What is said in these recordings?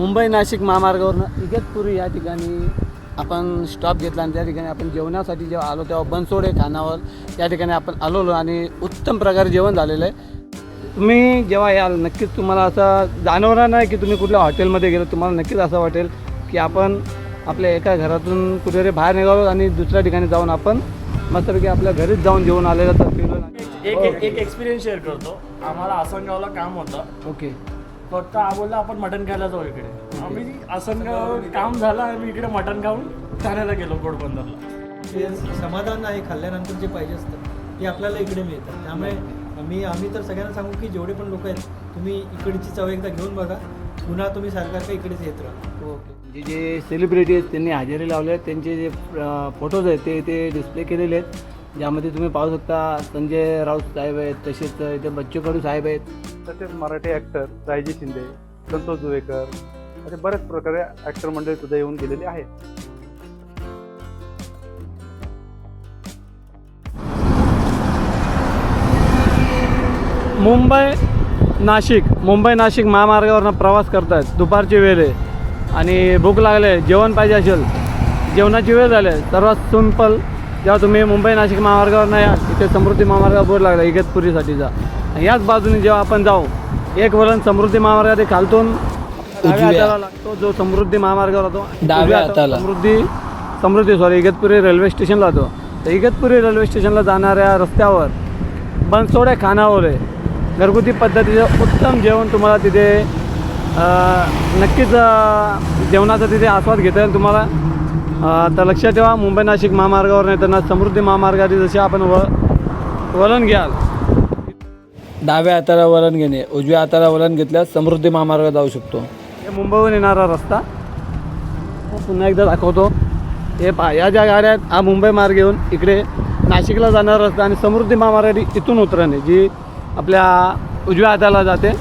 मुंबई नाशिक महामार्गावरनं इगतपुरी या ठिकाणी आपण स्टॉप घेतला आणि त्या ठिकाणी आपण जेवणासाठी जेव्हा आलो तेव्हा बनसोडे खानावर या ठिकाणी आपण आलेलो आणि उत्तम प्रकारे जेवण झालेलं आहे. तुम्ही जेव्हा याल नक्कीच तुम्हाला असं जाणवणार नाही की तुम्ही कुठल्या हॉटेलमध्ये गेलो. तुम्हाला नक्कीच असं वाटेल की आपण आपल्या एका घरातून कुठेतरी बाहेर निघालो आणि दुसऱ्या ठिकाणी जाऊन आपण मस्तपैकी आपल्या घरीच जाऊन जेवण आलेलं तर एक एक एक एक्सपिरियन्स शेअर करतो. आम्हाला आसनगावला काम होतं. ओके फक्त हा बोलला आपण मटण खायला जाऊ इकडे. आम्ही आसनगाव काम झालं आम्ही इकडे मटण खाऊन ठाण्याला गेलो गोडबंदरला जे समाधान आहे खाल्ल्यानंतर जे पाहिजे असतं ते आपल्याला इकडे मिळतं. त्यामुळे मी आम्ही तर सगळ्यांना सांगू की जेवढे पण लोक आहेत तुम्ही इकडची चव एकदा घेऊन बघा. पुन्हा तुम्ही सारखं इकडेच येत राहा. ओके म्हणजे जे सेलिब्रिटी आहेत त्यांनी हजेरी लावले आहेत त्यांचे जे फोटोज आहेत ते इथे डिस्प्ले केलेले आहेत. ज्यामध्ये तुम्ही पाहू शकता संजय राऊत साहेब आहेत तसेच इथे बच्चू कडू साहेब आहेत. तसेच मराठी ॲक्टर रायजी शिंदे संतोष जुवेकर असे बऱ्याच प्रकारे ॲक्टर मंडळी सुद्धा येऊन गेलेली आहेत मुंबई नाशिक मुंबई नाशिक महामार्गावरनं प्रवास करतायत दुपारची वेळ आहे आणि भूक लागले जेवण पाहिजे असेल जेवणाची वेळ झाली आहे. सर्वात सिंपल जेव्हा तुम्ही मुंबई नाशिक महामार्गावरनं या इथे समृद्धी महामार्गावर बोर्ड लागला इगतपुरीसाठीचा जा याच बाजूने जेव्हा आपण जाऊ एक वलन समृद्धी महामार्गात खालतून डाव्या हाताला लागतो जो समृद्धी महामार्गावर डाव्या हाताला. समृद्धी समृद्धी सॉरी इगतपुरी रेल्वे स्टेशनला होतो तर इगतपुरी रेल्वे स्टेशनला जाणाऱ्या रस्त्यावर बनसोडे खानावर आहे घरगुती पद्धतीचं उत्तम जेवण तुम्हाला तिथे नक्कीच जेवणाचा तिथे आस्वाद घेता येईल तुम्हाला. तर लक्षात ठेवा मुंबई नाशिक महामार्गावर येताना समृद्धी महामार्गाने जसे आपण व वलन घ्याल डाव्या हाताला वळण घेणे उजव्या हाताला वळण घेतल्यास समृद्धी महामार्ग जाऊ शकतो. हे मुंबईहून येणारा रस्ता पुन्हा एकदा दाखवतो. हे पा या ज्या गाड्या आहेत हा मुंबई मार्ग येऊन इकडे नाशिकला जाणारा रस्ता आणि समृद्धी महामार्ग इथून उतरणे जी आपल्या उजव्या हाताला जाते.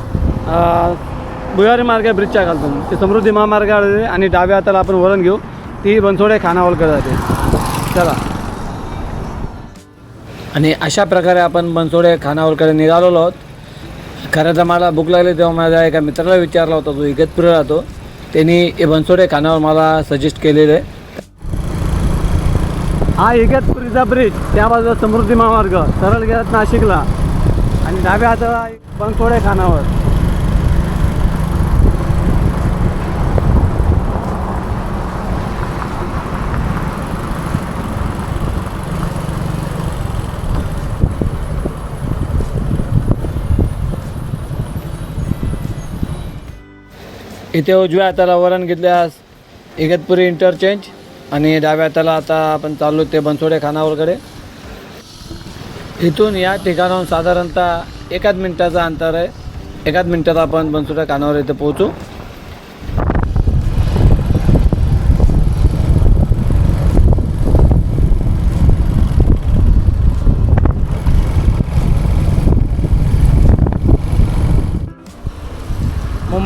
भुयारी मार्ग आहे ब्रिजच्या घालतो ते समृद्धी महामार्गावर आणि डाव्या हाताला आपण वळण घेऊ. ती बनसोडे खानावलकर जाते. चला. आणि अशा प्रकारे आपण बनसोडे खानावरकडे निघालेलो आहोत. खरं तर मला भूक लागली तेव्हा माझ्या एका मित्राला विचारला होता तो इगतपुरीला राहतो. त्यांनी हे बनसोडे खानावर मला सजेस्ट केलेलं. आहे हा इगतपुरीचा ब्रिज त्या बाजूला समृद्धी महामार्ग सरळ गेलात नाशिकला. आणि डाव्या हाताला बनसोडे खानावर इथे उजव्या हाताला वरण घेतल्यास इगतपुरी इंटरचेंज आणि डाव्या हाताला आता आपण चाललो ते बनसोडे खानावरकडे इथून या ठिकाणाहून साधारणतः एकाच मिनटाचा अंतर आहे. एकाच मिनटात आपण बनसोडे खानावर इथे पोहोचू.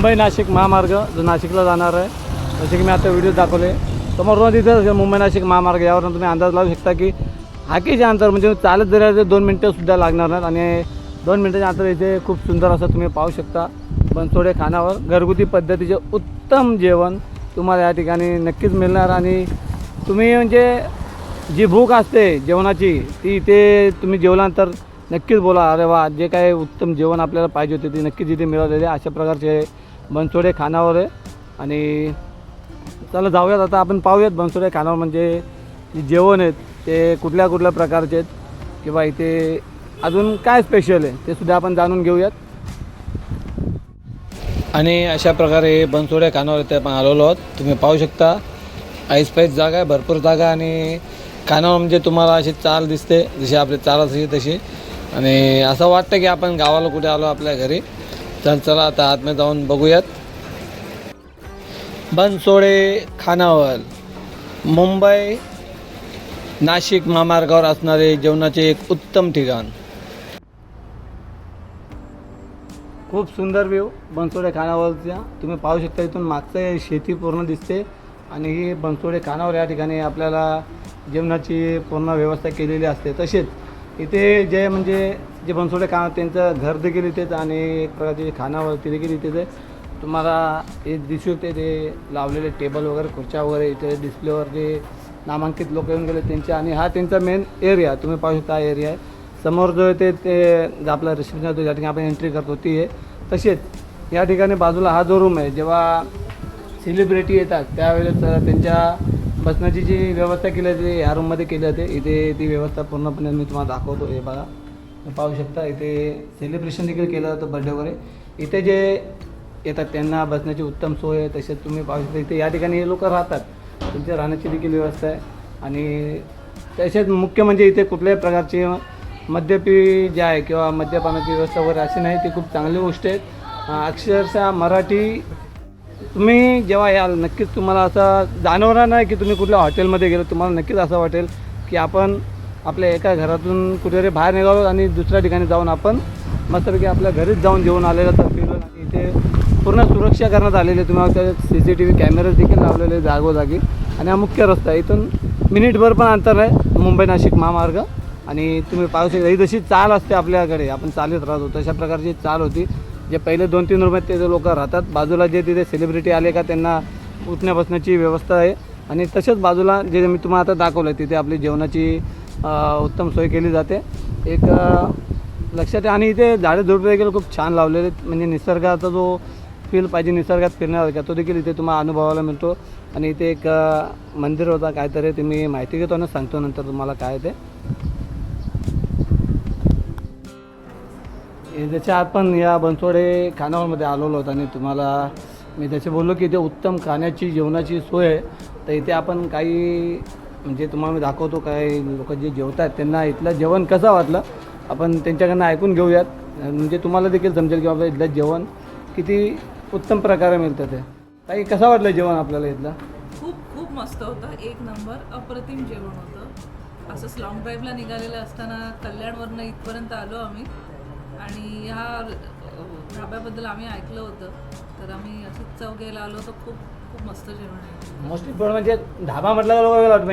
मुंबई नाशिक महामार्ग जो नाशिकला जाणार आहे. जसे की मी आता व्हिडिओ दाखवले. समोरून तिथं मुंबई नाशिक महामार्ग. यावरून तुम्ही अंदाज लावू शकता की हाकेचे अंतर म्हणजे चालत जरी ते दोन मिनटंसुद्धा लागणार नाहीत. आणि दोन मिनटाच्या अंतर इथे खूप सुंदर असं तुम्ही पाहू शकता. बनसोडे खानावर घरगुती पद्धतीचे उत्तम जेवण तुम्हाला या ठिकाणी नक्कीच मिळणार. आणि तुम्ही म्हणजे जी भूक असते जेवणाची ती इथे तुम्ही जेवल्यानंतर नक्कीच बोला अरे वा जे काय उत्तम जेवण आपल्याला पाहिजे होते ते नक्कीच इथे मिळालेले अशा प्रकारचे बनसोडे खानावर आहे. आणि चला जाऊयात आता आपण पाहूयात बनसोडे खानावर म्हणजे जेवण आहेत ते कुठल्या कुठल्या प्रकारचे आहेत किंवा इथे अजून काय स्पेशल आहे ते सुद्धा आपण जाणून घेऊयात. आणि अशा प्रकारे बनसोडे खानावर इथे आपण आलेलो आहोत. तुम्ही पाहू शकता आईस जागा आहे भरपूर जागा आणि खानावर म्हणजे तुम्हाला अशी चाल दिसते जशी आपली चाल असते तशी. आणि असं वाटतं की आपण गावाला कुठे आलो आपल्या घरी. चल चला आता आतमध्ये जाऊन बघूयात. बनसोडे खानावळ मुंबई नाशिक महामार्गावर असणारे जेवणाचे एक उत्तम ठिकाण. खूप सुंदर व्ह्यू बनसोडे खानावरच्या तुम्ही पाहू शकता इथून मागचं शेती पूर्ण दिसते. आणि ही बनसोडे खानावर या ठिकाणी आपल्याला जेवणाची पूर्ण व्यवस्था केलेली असते. तसेच इथे जे म्हणजे जे बनसोडे खा त्यांचं घर देखील इथेच आणि एक प्रकारचे खानावरती देखील इथेच आहे. तुम्हाला हे दिसू शकते ते लावलेले टेबल वगैरे खुर्च्या वगैरे इथे डिस्प्लेवर जे नामांकित लोक येऊन गेले त्यांचे आणि हा त्यांचा मेन एरिया तुम्ही पाहू शकता हा एरिया आहे. समोर जो आहे ते ते आपला रिसेप्शन होतो ज्या ठिकाणी आपण एंट्री करतो ती आहे. तसेच या ठिकाणी बाजूला हा जो रूम आहे जेव्हा सेलिब्रिटी येतात त्यावेळेस त्यांच्या बसण्याची जी व्यवस्था केली जाते या रूममध्ये केली जाते इथे ती व्यवस्था पूर्णपणे मी तुम्हाला दाखवतो. हे बघा. तुम्ही पाहू शकता इथे सेलिब्रेशन देखील केलं जातं बर्थडे वगैरे. इथे जे येतात त्यांना बसण्याची उत्तम सोय आहे तसेच तुम्ही पाहू शकता इथे या ठिकाणी हे लोक राहतात. त्यांच्या राहण्याची देखील व्यवस्था आहे. आणि तसेच मुख्य म्हणजे इथे कुठल्याही प्रकारचे मद्यपी जे आहे किंवा मद्यपानाची व्यवस्था वगैरे अशी नाही ती खूप चांगली गोष्ट आहे. अक्षरशः मराठी तुम्ही जेव्हा याल नक्कीच तुम्हाला असं जाणवणार नाही की तुम्ही कुठल्या हॉटेलमध्ये गेलो. तुम्हाला नक्कीच असं वाटेल की आपण आपल्या एका घरातून कुठेतरी बाहेर निघालो आणि दुसऱ्या ठिकाणी जाऊन आपण मस्तपैकी आपल्या घरीच जाऊन जेवून आलेलं तर फिरून आणि इथे पूर्ण सुरक्षा करण्यात आलेली आहे. तुम्हाला त्या सी सी टी व्ही कॅमेरे देखील लावलेले जागोजागी. आणि हा मुख्य रस्ता आहे. इथून मिनिटभर पण अंतर आहे मुंबई नाशिक महामार्ग. आणि तुम्ही पाहू शकता ही जशी चाल असते आपल्याकडे. आपण चालत राहतो. तशा प्रकारची चाल होती. जे पहिले दोन तीन रूम आहेत ते लोक राहतात बाजूला जे तिथे सेलिब्रिटी आले का त्यांना उठण्या बसण्याची व्यवस्था आहे. आणि तसेच बाजूला जे मी तुम्हाला आता दाखवलं आहे तिथे आपली जेवणाची उत्तम सोय केली जाते. एक लक्षात आहे. आणि इथे झाडे झुडपे देखील खूप छान लावलेले म्हणजे निसर्गाचा जो फील पाहिजे निसर्गात फिरण्यासारखा तो देखील इथे तुम्हाला अनुभवायला मिळतो. आणि इथे एक मंदिर होता काहीतरी ते मी माहिती घेतो आणि सांगतो नंतर तुम्हाला काय ते. त्याच्या आत पण या बनसोडे खानावळमध्ये आलेलो होतो आणि तुम्हाला मी त्याचे बोललो की इथे उत्तम खाण्याची जेवणाची सोय आहे. तर इथे आपण काही म्हणजे तुम्हाला मी दाखवतो काय लोक जे जेवतात त्यांना इथलं जेवण कसं वाटलं आपण त्यांच्याकडनं ऐकून घेऊयात. म्हणजे तुम्हाला देखील समजेल की बाबा इथलं जेवण किती उत्तम प्रकारे मिळतं ते. काही कसं वाटलं जेवण आपल्याला इथलं? खूप खूप मस्त होतं. एक नंबर अप्रतिम जेवण होतं. असंच लॉंग ड्राईव्हला निघालेलं असताना कल्याणवरनं इथपर्यंत आलो आम्ही. आणि ह्या ढाब्याबद्दल आम्ही ऐकलं होतं. तर आम्ही असंच चव घ्यायला आलो तर खूप खूप मस्त जेवण आहे. मोस्ट इम्पॉर्टंट म्हणजे ढाबा म्हटलं तर वाटतं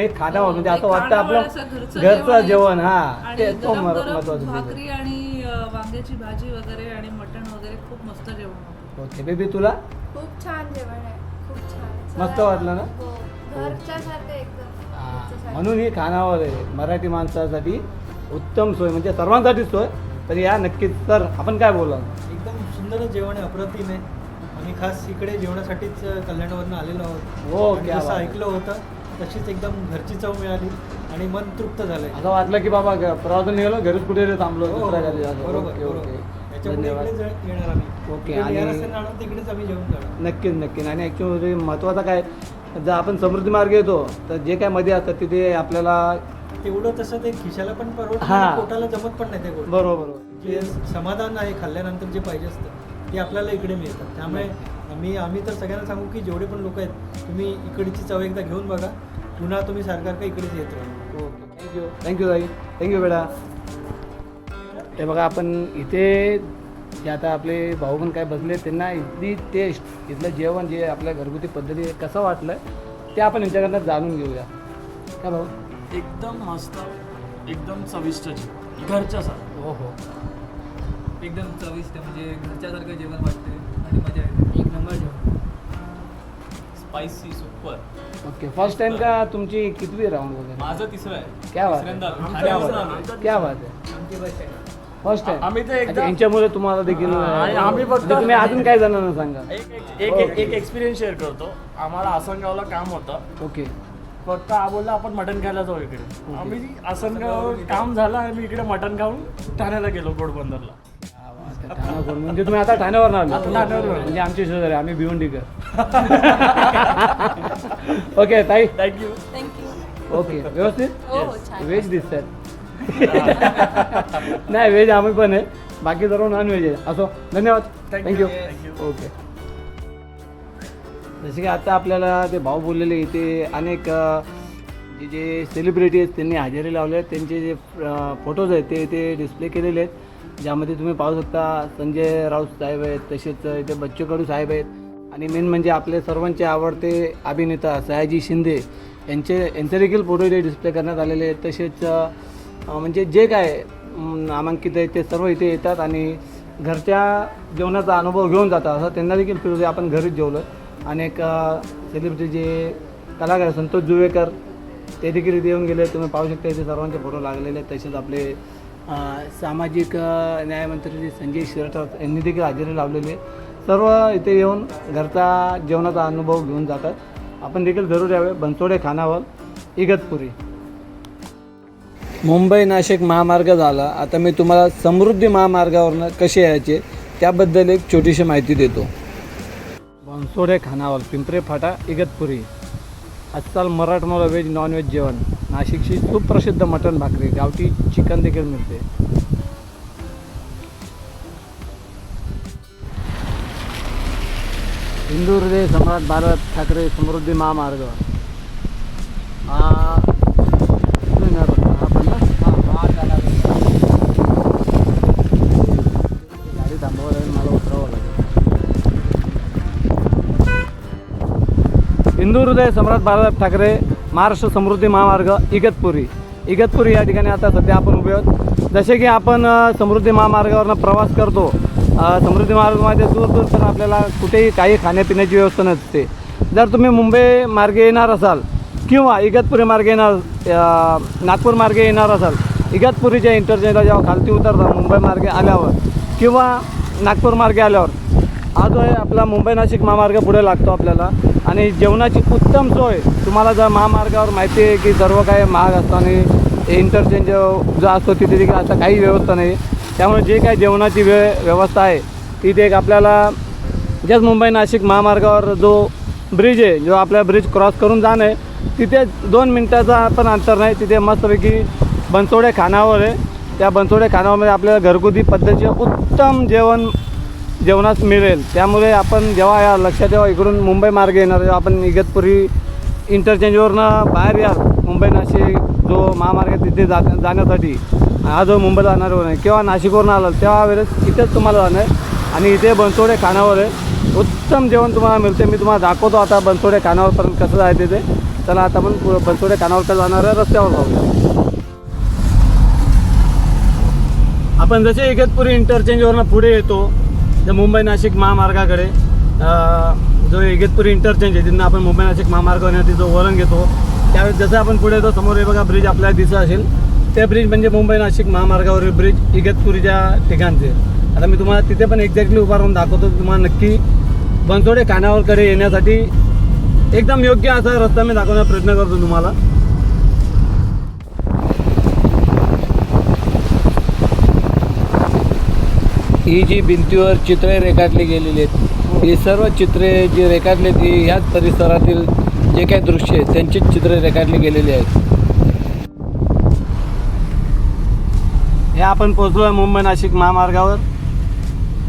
म्हणजे म्हणजे असं एक वाटतं आपलं असं घरचं. जेवण हा. आणि ते महत्वाचं भाकरी आणि वांग्याची भाजी वगैरे आणि मटण वगैरे खूप मस्त जेवण होतं. ओके बेबी तुला? खूप छान जेवण आहे. खूप छान. मस्त वाटलं ना? हो एकदम. हा. म्हणून ही खानावर आहे. मराठी माणसासाठी उत्तम सोय. म्हणजे सर्वांसाठीच सोय. तर या नक्कीच. तर आपण काय बोला? एकदम सुंदरच जेवण आहे अप्रतिम आहे. आम्ही खास इकडे जेवणासाठीच कल्याणवरनं आलेलो आहोत. हो, आणि क्या जसं बात. ऐकलं होतं तशीच एकदम घरची चव मिळाली आणि मन तृप्त झालंय. असं वाटलं की बाबा प्रवासाला निघालो घरीच कुठे थांबलो हो, हो, दुसऱ्या गावी असं. बरोबर ओके बरोबर. ओके. याच्यापुढे धन्यवाद. इकडेच येणार आम्ही. ओके, इकडे तिकडेच आम्ही जेवण करणार. नक्कीच नक्की आणि ॲक्च्युअली महत्त्वाचं काय जर आपण समृद्धी मार्ग येतो तर जे काय मध्ये असतात तिथे आपल्याला तेवढं तसं ते खिशाला पण परवडत हा. नाही, पोटाला जमत पण नाही ते गोष्ट. बरोबर बरोबर. जे समाधान आहे खाल्ल्यानंतर जे पाहिजे असतं ते आपल्याला इकडे मिळतं त्यामुळे आम्ही आम्ही तर सगळ्यांना सांगू की जेवढे पण लोक आहेत तुम्ही इकडची चव एकदा घेऊन बघा. पुन्हा तुम्ही सारखं इकडेच येत राहा? Okay thank you thank you ताई. थँक्यू बेटा. हे बघा आपण इथे जे आता आपले भाऊ पण काय बसले त्यांना इथली टेस्ट इथलं जेवण जे आपल्या घरगुती पद्धती कसं वाटलं ते आपण यांच्याकडनं जाणून घेऊया. काय भाऊ? एकदम मस्त एकदम चविष्ट जेवण. घरच्या सारखं. हो हो. एकदम चविष्ट म्हणजे घरच्यासारखं जेवण वाटते आणि मजा येते. एक नंबर जेवण. Spicy super okay first time का तुमची कितवी राऊंड वगैरे? माझं तिसरं आहे. क्या बात तिसऱ्यांदा आहे. आलो. क्या बात आहे. क्या बात आहे. फर्स्ट टाइम आम्ही तर एकदा यांच्यामुळे तुम्हाला देखील आणि आम्ही फक्त- म्हणजे तुम्ही अजून काय जणांना सांगा. एक एक- एक एक- एक एक्सपिरियन्स शेअर करतो. आम्हाला आसनगावला काम होतं. ओके. फक्त हा बोलला आपण मटण खायला जाऊ इकडे. आम्ही आसनगाव काम झालं मी इकडे मटण खाऊन ठाण्याला गेलो गोडबंदरला ठाण्यावर म्हणजे तुम्ही आता ठाण्यावर आलो ठाण्यावर. म्हणजे आमचे शेजारी आम्ही भिवंडीकर. ओके ताई. Thank you thank you okay व्यवस्थित? हो हो व्हेज दिसतात नाही व्हेज आम्ही पण आहे. बाकी सर्व नॉन व्हेज आहे. असो धन्यवाद. थँक्यू. ओके जसे की आता आपल्याला ते भाऊ बोललेले इथे अनेक जे जे सेलिब्रिटी आहेत त्यांनी हजेरी लावले आहेत त्यांचे जे फोटोज आहेत ते इथे डिस्प्ले केलेले आहेत ज्यामध्ये तुम्ही पाहू शकता संजय राऊत साहेब आहेत तसेच इथे बच्चू कडू साहेब आहेत. आणि मेन म्हणजे आपले सर्वांचे आवडते अभिनेता सयाजी शिंदे यांचे यांचे देखील फोटो इथे डिस्प्ले करण्यात आलेले आहेत. तसेच म्हणजे जे काय नामांकित आहेत ते सर्व इथे येतात आणि घरच्या जेवणाचा अनुभव घेऊन जातात असं त्यांना देखील फिरू आपण घरीच जेवलो अनेक सेलिब्रिटी जे कलाकार आहे, संतोष जुवेकर ते देखील इथे येऊन गेले. तुम्ही पाहू शकता इथे सर्वांचे फोटो लागलेले आहेत. तसेच आपले सामाजिक न्यायमंत्री जे संजय शिरसाट यांनी देखील हजेरी लावलेली आहे. सर्व इथे येऊन घरचा जेवणाचा अनुभव घेऊन जातात. आपण देखील जरूर यावे. बनसोडे खानावर इगतपुरी. मुंबई नाशिक महामार्ग झाला. आता मी तुम्हाला समृद्धी महामार्गावरनं कसे यायचे त्याबद्दल एक छोटीशी माहिती देतो. बनसोडे खानावल पिंपरे फाटा इगतपुरी. आजकाल मराठमोळा व्हेज नॉनव्हेज जेवण. नाशिकची सुप्रसिद्ध मटण भाकरी गावठी चिकन देखील मिळते. हिंदू हृदय सम्राट भारत ठाकरे समृद्धी महामार्ग. हा हिंदूहृदय सम्राट बाळासाहेब ठाकरे महाराष्ट्र समृद्धी महामार्ग इगतपुरी. इगतपुरी या ठिकाणी आता सध्या आपण उभे आहोत. जसे की आपण समृद्धी महामार्गावरनं प्रवास करतो समृद्धी महामार्गामध्ये दूर दूर पण आपल्याला कुठेही काही खाण्यापिण्याची व्यवस्था नसते. जर तुम्ही मुंबई मार्गे येणार असाल किंवा इगतपुरी मार्गे येणार नागपूर मार्गे येणार असाल इगतपुरीच्या इंटरचेंजला जेव्हा खालती उतरता मुंबई मार्गे आल्यावर किंवा नागपूर मार्गे आल्यावर हा जो आहे आपला मुंबई नाशिक महामार्ग पुढे लागतो आपल्याला. आणि जेवणाची उत्तम सोय तुम्हाला जर महामार्गावर माहिती आहे की सर्व काही महाग असतं आणि इंटरचेंज जो असतो तिथे देखील आता काही व्यवस्था नाही. त्यामुळे जे काही जेवणाची वे व्यवस्था आहे तिथे एक आपल्याला जस्ट मुंबई नाशिक महामार्गावर जो ब्रिज आहे जो आपल्या ब्रिज क्रॉस करून जाणं आहे तिथे दोन मिनटाचा पण अंतर नाही. तिथे मस्तपैकी बनसोडे खानावर आहे. त्या बनसोडे खानावरमध्ये आपल्याला घरगुती पद्धतीचे उत्तम जेवण जेवणास मिळेल. त्यामुळे आपण जेव्हा या लक्षात ठेवा इकडून मुंबई मार्ग येणार जेव्हा आपण इगतपुरी इंटरचेंजवरनं बाहेर या. मुंबई नाशिक जो महामार्ग आहे तिथे जा जाण्यासाठी. हा जो मुंबईला जाणार आहे किंवा नाशिकवरून आला तेव्हा वेळेस इथेच तुम्हाला जाणार आणि इथे बनसोडे खानावर आहे. उत्तम जेवण तुम्हाला मिळते मी तुम्हाला दाखवतो आता बनसोडे खानावरपर्यंत कसं जायचं ते चला आता आपण बनसोडे खानावर जाणार आहे. रस्त्यावर जाऊया. आपण जसे इगतपुरी इंटरचेंजवरनं पुढे येतो तर मुंबई नाशिक महामार्गाकडे जो इगतपुरी इंटरचेंज आहे तिथून आपण मुंबई नाशिक महामार्गावर जो वळण घेतो. त्यावेळेस जसं आपण पुढे येतो समोर हे बघा ब्रिज आपल्याला दिसत असेल. ते ब्रिज म्हणजे मुंबई नाशिक महामार्गावरील ब्रिज इगतपुरीच्या ठिकाणचे. आता मी तुम्हाला तिथे पण एक्झॅक्टली उभा राहून दाखवतो तुम्हाला नक्की बनसोडे कानावरकडे येण्यासाठी एकदम योग्य असा रस्ता मी दाखवण्याचा प्रयत्न करतो तुम्हाला. ही जी भिंतीवर चित्रे रेखाटली गेलेली आहेत ही सर्व चित्रे जी रेखाटली ती ह्याच परिसरातील जे काही दृश्य आहेत त्यांचीच चित्रे रेखाटली गेलेली आहेत. हे आपण पोचलो आहे मुंबई नाशिक महामार्गावर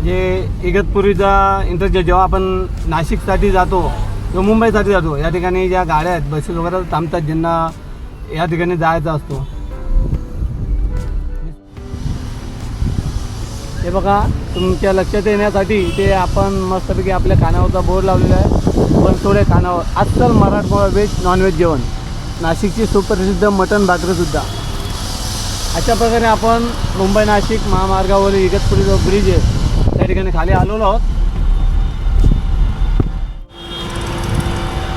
जे इगतपुरीचा इंटरचेंज जेव्हा आपण नाशिकसाठी जातो किंवा मुंबईसाठी जातो या ठिकाणी ज्या गाड्या आहेत बसेस वगैरे थांबतात ज्यांना या ठिकाणी जायचा असतो. हे बघा तुमच्या लक्षात येण्यासाठी ते आपण मस्तपैकी आपल्या खानावरचा बोर्ड लावलेला आहे. बनसोडे खानावर आजकाल मराठमोळा व्हेज नॉनव्हेज जेवण. नाशिकची सुप्रसिद्ध मटण भाकरीसुद्धा अशा प्रकारे आपण मुंबई नाशिक महामार्गावर इगतपुरी जो ब्रिज आहे त्या ठिकाणी खाली आलेलो आहोत.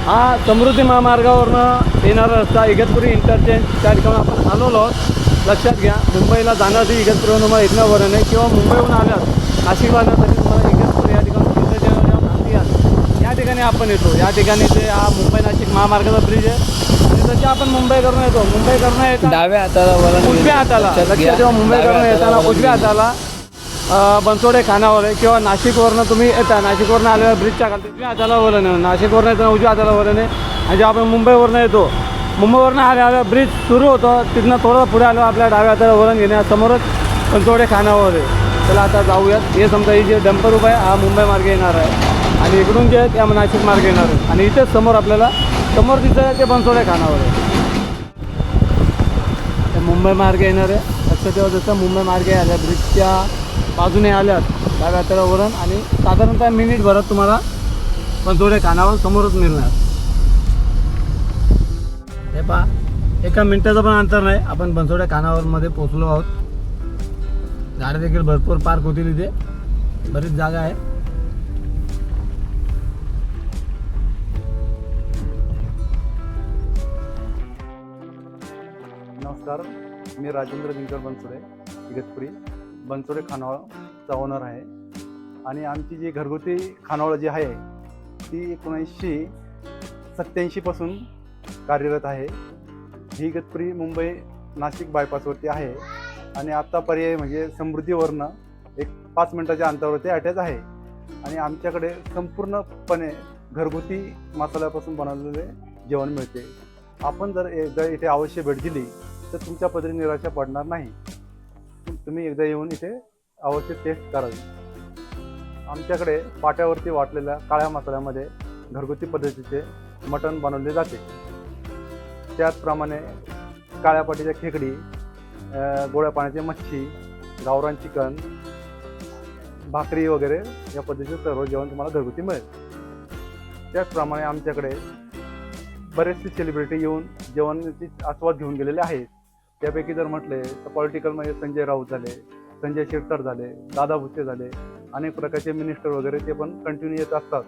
हा समृद्धी महामार्गावरनं येणारा रस्ता इगतपुरी इंटरचेंज त्या ठिकाणी आपण आलेलो आहोत. लक्षात घ्या मुंबईला जाण्यासाठी इगतपुरीवरून तुम्हाला इथनं बरं नाही किंवा मुंबईहून आल्यास नाशिकला जाण्यासाठी तुम्हाला इगतपुरी या ठिकाणी या ठिकाणी आपण येतो. या ठिकाणी ते हा मुंबई नाशिक महामार्गाचा ब्रिज आहे. आणि तसे आपण मुंबई करून येतो मुंबई करून येतो डाव्या हाताला वळण उजव्या हाताला. लक्षात ठेवा मुंबई करून येताना उजव्या हाताला बनसोडे खानावर आहे किंवा नाशिकवरनं तुम्ही येता. नाशिकवरनं आलेल्या ब्रिजच्या खाली उजव्या हाताला वळण आहे नाशिकवरनं येताना उजव्या हाताला वळण आहे आणि जेव्हा आपण मुंबईवरनं येतो मुंबईवरनं हा आल्या ब्रिज सुरू होतं. तिथनं थोडं पुढे आलो. आपल्या डाव्या हाताला वळण घेण्यासमोरच बनसोडे खानावर आहे. चला आता जाऊयात. हे समजा ही जे डंपर उभा आहे हा मुंबई मार्गे येणार आहे. आणि इकडून जे आहे त्या नाशिक मार्गे येणार आहे आणि इथेच समोर आपल्याला समोर दिसतं आहे ते बनसोडे खानावर आहे ते मुंबई मार्गे येणार आहे. लक्षात ठेवा जसं मुंबई मार्गे आल्या ब्रिजच्या बाजूने आल्यात. डाव्या हाताला वरण आणि साधारणतः मिनिटभरात तुम्हाला बनसोडे खानावर समोरच मिळणार. हे पहा एका मिनिटाचं पण अंतर नाही. आपण बनसोड्या खानावरमध्ये पोचलो आहोत. गाड्या देखील भरपूर पार्क होतील इथे. बरीच जागा आहे. नमस्कार मी राजेंद्र दिनकर बनसोडे इगतपुरी. बनसोडे खानावळचा ओनर आहे. आणि आमची जी घरगुती खानावळ जी आहे ती एकोणीसशे सत्याऐंशीपासून कार्यरत आहे. ही गतपुरी मुंबई नाशिक बायपासवरती आहे. आणि आत्ता पर्याय म्हणजे समृद्धीवरनं एक पाच मिनटाच्या अंतरावरती अटॅच आहे. आणि आमच्याकडे संपूर्णपणे घरगुती मसाल्यापासून बनवलेले जेवण मिळते. आपण जर एकदा इथे अवश्य भेट दिली तर तुमच्या पदरी निराशा पडणार नाही. तुम्ही एकदा येऊन इथे अवश्य टेस्ट करावी आमच्याकडे पाट्यावरती वाटलेल्या काळ्या मसाल्यामध्ये घरगुती पद्धतीचे मटण बनवले जाते. त्याचप्रमाणे काळ्या पाटीच्या खेकडी गोड्या पाण्याची मच्छी गावरान चिकन भाकरी वगैरे या पद्धतीचं सर्व जेवण तुम्हाला घरगुती मिळेल. त्याचप्रमाणे आमच्याकडे बरेचसे सेलिब्रिटी येऊन जेवणाची आस्वाद घेऊन गेलेले आहेत. त्यापैकी जर म्हटले तर पॉलिटिकलमध्ये संजय राऊत झाले संजय शिरसाट झाले दादा भुसे झाले अनेक प्रकारचे मिनिस्टर वगैरे ते पण कंटिन्यू येत असतात.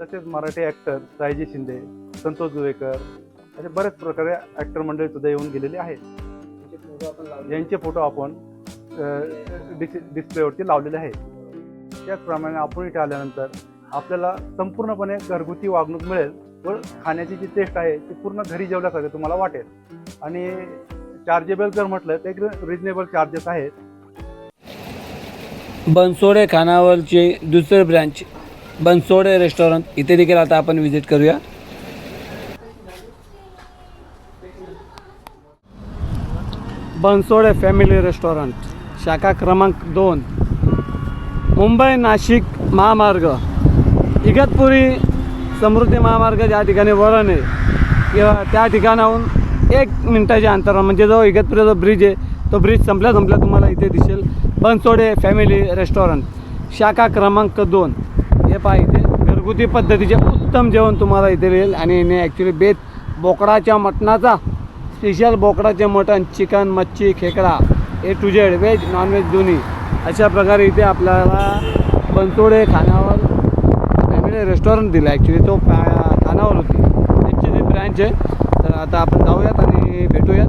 तसेच मराठी ॲक्टर सायजी शिंदे संतोष जुवेकर असे बऱ्याच प्रकारे ॲक्टर मंडळी सुद्धा येऊन गेलेले आहेत. यांचे फोटो आपण डिस डिस्प्लेवरती लावलेले आहेत. त्याचप्रमाणे आपण इथे आल्यानंतर आपल्याला संपूर्णपणे घरगुती वागणूक मिळेल व खाण्याची जी टेस्ट आहे ती पूर्ण घरी जेवल्यासारखं तुम्हाला वाटेल. आणि चार्जेबल जर म्हटलं तर एक रिजनेबल चार्जेस आहेत. बनसोडे खानावरचे दुसरे ब्रँच बनसोडे रेस्टॉरंट इथे देखील आता आपण व्हिजिट करूया. बनसोडे फॅमिली रेस्टॉरंट शाखा क्रमांक दोन मुंबई नाशिक महामार्ग इगतपुरी समृद्धी महामार्ग ज्या ठिकाणी वळण आहे किंवा त्या ठिकाणाहून एक मिनटाच्या अंतरावर म्हणजे जो इगतपुरी जो ब्रिज आहे तो ब्रिज संपल्या संपल्या तुम्हाला इथे दिसेल. बनसोडे फॅमिली रेस्टॉरंट शाखा क्रमांक दोन. हे पहा इथे घरगुती पद्धतीचे उत्तम जेवण तुम्हाला इथे मिळेल. आणि ॲक्च्युली बेत बोकडाच्या मटणाचा स्पेशल बोकडाचे मटण चिकन मच्छी खेकडा A to Z veg non veg दोन्ही. अशा प्रकारे इथे आपल्याला बनसोडे खानावर फॅमिली रेस्टॉरंट दिलं. ॲक्च्युली तो पा खानावर होती. त्यांची जी ब्रँच आहे. तर आता आपण जाऊयात आणि भेटूयात.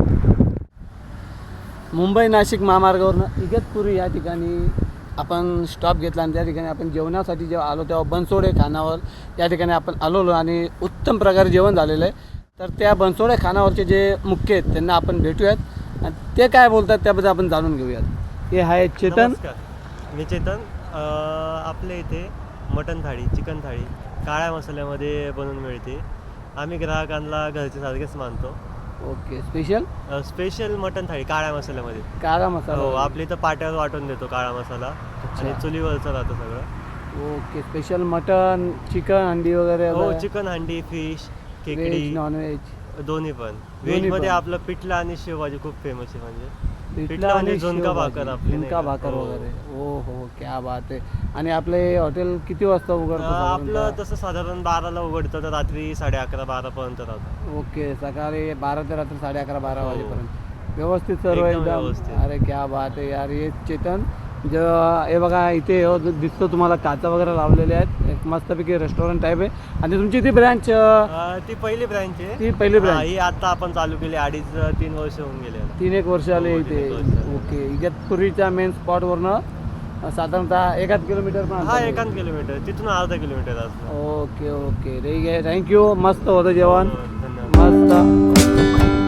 मुंबई नाशिक महामार्गावरनं इगतपुरी या ठिकाणी आपण स्टॉप घेतला आणि त्या ठिकाणी आपण जेवणासाठी जेव्हा आलो तेव्हा बनसोडे खानावर या ठिकाणी आपण आलेलो आणि उत्तम प्रकारे जेवण झालेलं आहे. तर त्या बनसोडे खानावरचे जे मुख्य आहेत त्यांना आपण भेटूयात. आणि ते काय बोलतात त्याबद्दल आपण जाणून घेऊयात. हे आहे चेतन. मी चेतन. आपल्या इथे मटन थाळी चिकन थाळी काळ्या मसाल्यामध्ये बनवून मिळते. आम्ही ग्राहकांना घरचे सारखेच मानतो. Okay special special mutton thali काळ्या मसाल्यामध्ये. काळा हो मसाला आपल्या इथं पाट्यावर वाटून देतो काळा मसाला. आणि चुलीवरचं राहतं सगळं. ओके स्पेशल मटन चिकन अंडी वगैरे हो चिकन हंडी फिश खेकडी व्हेज नॉनव्हेज दोन्ही पण दोन्ही व्हेजमध्ये पण. आपलं पिठलं आणि शेवभाजी खूप फेमस आहे म्हणजे पिठलं पिठलं म्हणजे आणि झुणका. भाकर आपली नाही झुणका का? भाकर हो. वगैरे ओ हो क्या बात आहे आणि आपले हॉटेल किती वाजता उघडतं अ, आपलं साधारणतः? तसं साधारण बाराला उघडतं तर रात्री साडे अकरा बारापर्यंत राहतं ओके सकाळी बारा ते रात्री साडे अकरा बारा हो. वाजेपर्यंत व्यवस्थित सर्व एकदम एकदम व्यवस्थित. अरे क्या बात आहे यार हे चेतन ज हे बघा इथे हो दिसतो तुम्हाला काचा वगैरे लावलेले आहेत. एक मस्तपैकी रेस्टॉरंट टाईप आहे. आणि तुमची ती ब्रँच ती पहिली ब्रँच आहे. ती पहिली ब्रँच ही आता आपण चालू केली. अडीच तीन वर्ष होऊन गेले. तीन एक वर्ष आले हो, इथे. ओके. इगतपुरीच्या मेन स्पॉटवरनं साधारणतः एकाच किलोमीटर पण हा. एकाच किलोमीटर तिथून अर्धा किलोमीटर असतं. Okay okay. ठीक आहे थँक्यू मस्त होतं जेवण. हो, मस्त.